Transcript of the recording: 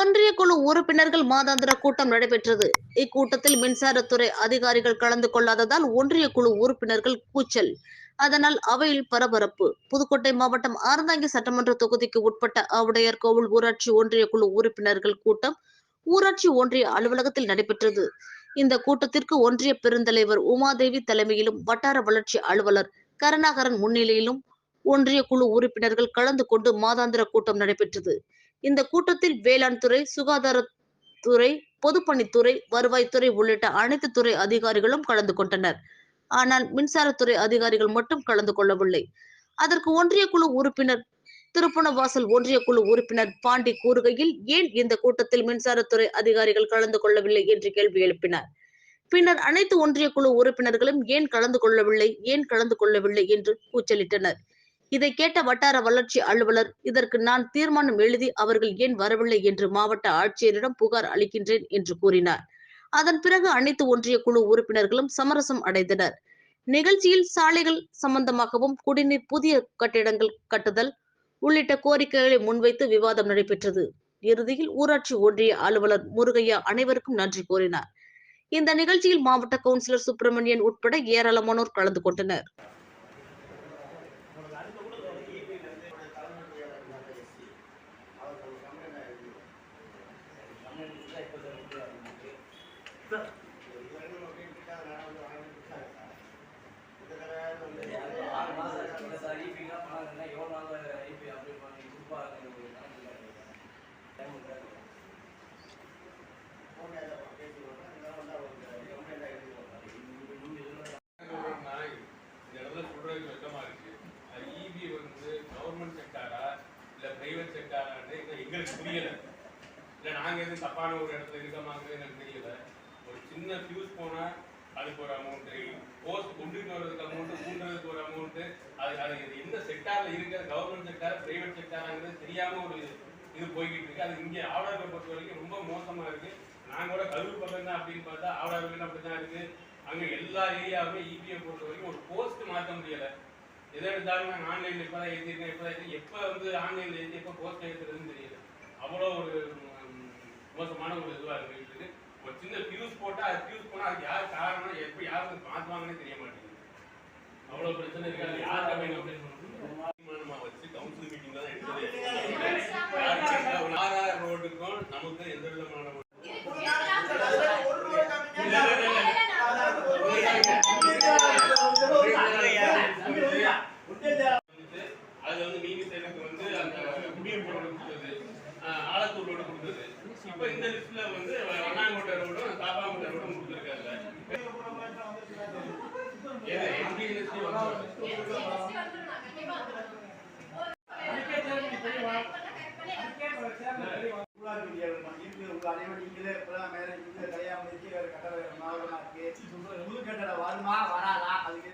ஒன்றிய குழு உறுப்பினர்கள் மாதாந்திர கூட்டம் நடைபெற்றது. இக்கூட்டத்தில் மின்சாரத்துறை அதிகாரிகள் கலந்து கொள்ளாததால் ஒன்றிய குழு உறுப்பினர்கள் கூச்சல். அதனால் அவையில் பரபரப்பு. புதுக்கோட்டை மாவட்டம் ஆர்ந்தாங்கி சட்டமன்ற தொகுதிக்கு உட்பட்ட ஆவுடையார் கோவில் ஊராட்சி ஒன்றிய குழு உறுப்பினர்கள் கூட்டம் ஊராட்சி ஒன்றிய அலுவலகத்தில் நடைபெற்றது. இந்த கூட்டத்திற்கு ஒன்றிய பெருந்தலைவர் உமாதேவி தலைமையிலும் வட்டார வளர்ச்சி அலுவலர் கருணாகரன் முன்னிலையிலும் ஒன்றிய குழு உறுப்பினர்கள் கலந்து கொண்டு மாதாந்திர கூட்டம் நடைபெற்றது. இந்த கூட்டத்தில் வேளாண் துறை சுகாதாரத்துறை பொதுப்பணித்துறை வருவாய்த்துறை உள்ளிட்ட அனைத்து துறை அதிகாரிகளும் கலந்து கொண்டனர். ஆனால் மின்சாரத்துறை அதிகாரிகள் மட்டும் கலந்து கொள்ளவில்லை. அதற்கு ஒன்றிய குழு உறுப்பினர் திருப்பணவாசல் ஒன்றிய குழு உறுப்பினர் பாண்டி கூறுகையில் ஏன் இந்த கூட்டத்தில் மின்சாரத்துறை அதிகாரிகள் கலந்து கொள்ளவில்லை என்று கேள்வி எழுப்பினார். பின்னர் அனைத்து ஒன்றிய குழு உறுப்பினர்களும் ஏன் கலந்து கொள்ளவில்லை ஏன் கலந்து கொள்ளவில்லை என்று கூச்சலிட்டனர். இதை கேட்ட வட்டார வளர்ச்சி அலுவலர் இதற்கு நான் தீர்மானம் எழுதி அவர்கள் ஏன் வரவில்லை என்று மாவட்ட ஆட்சியரிடம் புகார் அளிக்கின்றேன் என்று கூறினார். அதன் பிறகு அனைத்து ஒன்றிய குழு உறுப்பினர்களும் சமரசம் அடைந்தனர். நிகழ்ச்சியில் சாலைகள் சம்பந்தமாகவும் குடிநீர் புதிய கட்டிடங்கள் கட்டுதல் உள்ளிட்ட கோரிக்கைகளை முன்வைத்து விவாதம் நடைபெற்றது. இறுதியில் ஊராட்சி ஒன்றிய அலுவலர் முருகையா அனைவருக்கும் நன்றி கூறினார். இந்த நிகழ்ச்சியில் மாவட்ட கவுன்சிலர் சுப்பிரமணியன் உட்பட ஏராளமானோர் கலந்து கொண்டனர். ஆறு மாசம் ஆச்சுல்ல சார் ஈபிலாம் எவ்வளோ நாள் ஈபி அப்படி பண்ணி கொடுப்பாங்க ஒரு இல்லை. சொல்றதுக்கு இருக்கு இபி வந்து கவர்மெண்ட் செக்டாரா இல்ல பிரைவேட் செக்டாரான்னு எங்களுக்கு புரியல இல்ல நாங்க எதுவும் தப்பான ஒரு இடத்துல இருக்கமாங்கிறது எனக்கு தெரியல ஒரு சின்ன ஃபியூஸ் போனால் அதுக்கு ஒரு அமௌண்ட் போஸ்ட் கொண்டுட்டு வர்றதுக்கு அமௌண்ட் கூண்டுறதுக்கு ஒரு அமௌண்ட்டு அது அது இது எந்த செக்டாரில் இருக்கிற கவர்மெண்ட் செக்டார் பிரைவேட் செக்டாராங்கிறது தெரியாமல் ஒரு இது போய்கிட்டு இருக்கு. அது இங்கே ஆவடாவை பொறுத்த வரைக்கும் ரொம்ப மோசமாக இருக்குது நாங்கள் கூட கருவு பக்கம் தான் அப்படின்னு பார்த்தா ஆவடார்கள் அப்படிதான் இருக்குது அங்கே எல்லா ஏரியாவுமே இபிஐ பொறுத்த வரைக்கும் ஒரு போஸ்ட் மாற்ற முடியலை. எதை எடுத்தாலும் நாங்கள் ஆன்லைன்ல இப்பதான் எழுதிருக்கேன் இப்பதான் தான் எப்போ வந்து ஆன்லைனில் எழுதி எப்போ போஸ்ட் எழுதுறதுன்னு தெரியல. அவ்வளோ ஒரு மோசமான ஒரு இதுவாக இருக்குது ஒரு சின்ன ஃபியூஸ் போட்டா அது ஃபியூஸ் போனா அதுக்கு யார் காரணம் எப்படி யார் மாத்துவாங்கன்னு தெரிய மாட்டேங்குது. அவ்வளவு பிரச்சனை இருக்கு. அது யார் கம்பெனி தீர்மானமா வச்சு கவுன்சில் மீட்டிங்ல தான் எடுத்தது. ஆர்ஆர் ரோடுக்கும் நமக்கு எந்த விதமான இருந்தது. இப்போ இந்த லிஸ்ட்ல வந்து வண்ணாங்கோட்டை ரோடும் தாப்பாங்கோட்டை வருமா வராதா? அதுக்கு